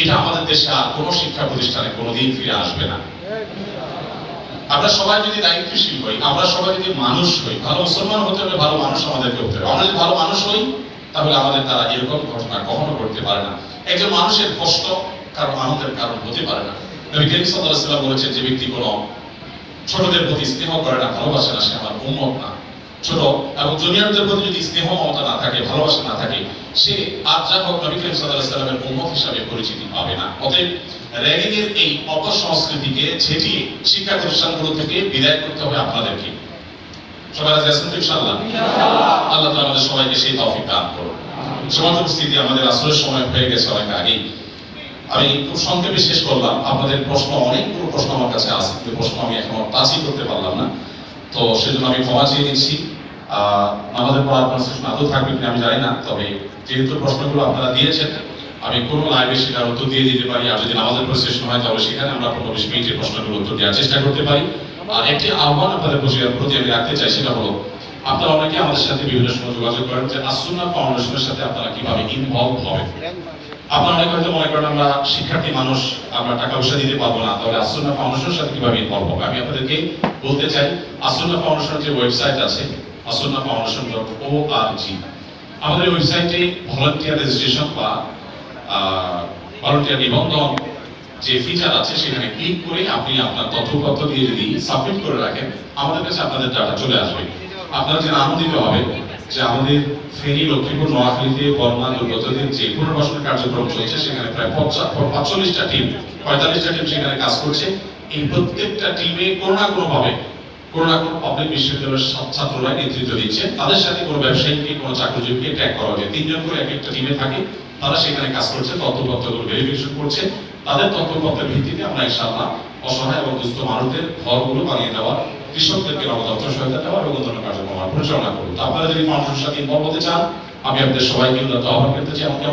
এটা আমাদের দেশে আর কোনো শিক্ষা প্রতিষ্ঠানে কোনোদিন ফিরে আসবে না। আমরা সবাই যদি দায়িত্বশীল হই, আমরা সবাই যদি মানুষ হই, ভালো মুসলমান হতে হবে, ভালো মানুষ আমাদেরকে হতে হবে। আমরা যদি ভালো মানুষ হই, তাহলে আমাদের দ্বারা এরকম ঘটনা কখনো ঘটতে পারে না। একজন মানুষের কষ্ট কারও আনন্দের কারণ হতে পারে না। নবী করিম আলাইহি বলেছেন, যে ব্যক্তি কোনো ছোটদের প্রতি স্নেহ করে না, ভালোবাসে না, সে আমার উম্মত না। ছোট এবং জুনিয়রদের প্রতি যদি স্নেহ মমতা না থাকে ভালোবাসা না থাকে সে আর যা হোক নবী করিম সাল্লাল্লাহু আলাইহি ওয়াসাল্লামের উম্মত হিসাবে পরিচিতি পাবে না। অতএব র্যাগিং এর এই অপসংস্কৃতিকে ছেটিয়ে শিক্ষা প্রতিষ্ঠানগুলো থেকে বিদায় করতে হবে আপনাদেরকে। সবাই রাজি আছেন ইনশাআল্লাহ? আল্লাহ তাআলা আমাদের সবাইকে সেই তৌফিক দান করুন। সমাজ উপস্থিতি আমাদের আসরের সময় হয়ে গেছে অনেক আগেই। আমি খুব সংক্ষেপে শেষ করলাম। আপনাদের প্রশ্ন অনেকগুলো প্রশ্ন আমার কাছে আছে। প্রশ্ন আমি এখনও টাচই করতে পারলাম না। তো সেজন্য আমি ক্ষমা চেয়ে নিচ্ছি। আমাদের পড়ার কোনো সেশন আদৌ থাকবে কিনা আমি জানি না, তবে যেহেতু প্রশ্নগুলো আপনারা দিয়েছেন, আমি কোনো লাইভে সেটার উত্তর দিয়ে দিতে পারি। আর যদি আমাদের কোনো সেশন হয়, তাহলে সেখানে আমরা পনেরো বিশ মিনিটের প্রশ্নগুলো উত্তর দেওয়ার চেষ্টা করতে পারি। আর একটি আহ্বান আপনাদের প্রতি আমি রাখতে চাই, সেটা হলো, আপনারা অনেকে আমাদের সাথে বিভিন্ন সময় যোগাযোগ করেন যে আসুন্না ফাউন্ডেশনের সাথে আপনারা কীভাবে ইনভলভ হবেন। আপনারা হয়তো মনে করেন আমরা শিক্ষার্থী মানুষ, আমরা টাকা পয়সা দিতে পারব না। তাহলে আসুন্না ফাউন্ডেশনের সাথে কীভাবে ইনভলভ হবে? আমি আপনাদেরকে বলতে চাই আসুন্না ফাউন্ডেশনের যে ওয়েবসাইট আছে Asunna foundation dot O R G আমাদের ওয়েবসাইটে ভলান্টিয়ার রেজিস্ট্রেশন বা ভলান্টিয়ার নিবন্ধন যে ফিচার আছে, সেখানে ক্লিক করে আপনি আপনার তথ্যপত্র দিয়ে যদি সাবমিট করে রাখেন, আমাদের কাছে আপনাদের ডাটা চলে আসবে। আপনারা যেন আনন্দিত হবে যে আমাদের ফেনী, লক্ষ্মীপুর, নোয়াখালীতে বর্মা দুর্গতদের যে পুনর্বাসন কার্যক্রম চলছে, সেখানে প্রায় পাঁচচল্লিশটা টিম পঁয়তাল্লিশটা টিম সেখানে কাজ করছে। এই প্রত্যেকটা টিমে কোনো না কোনো ভাবে কোনো না কোনো পাবলিক বিশ্ববিদ্যালয়ের ছাত্র- ছাত্ররা নেতৃত্ব দিচ্ছে। তাদের সাথে কোনো ব্যবসায়ীকে, কোনো চাকরিজীবীকে ট্যাগ করা হয়েছে তিনজন করে এক একটা টিমে থাকে। তারা সেখানে কাজ করছে, তথ্যপত্রগুলো ভেরিফিকেশন করছে। তাদের তথ্যপত্রের ভিত্তিতে আমরা ইনশাআল্লাহ অসহায় এবং দুস্থ মানুষদের ঘরগুলো বানিয়ে দেওয়া কৃষকদেরকে যত্ন সহায়তা দেওয়া অবদান কার্যক্রম আমরা পরিচালনা করব তো আপনারা যদি মানুষের সাথে ইনভলভ হতে চান, আমি আপনাদের সবাইকে উন্নত আহ্বান করতে চাই। আমাকে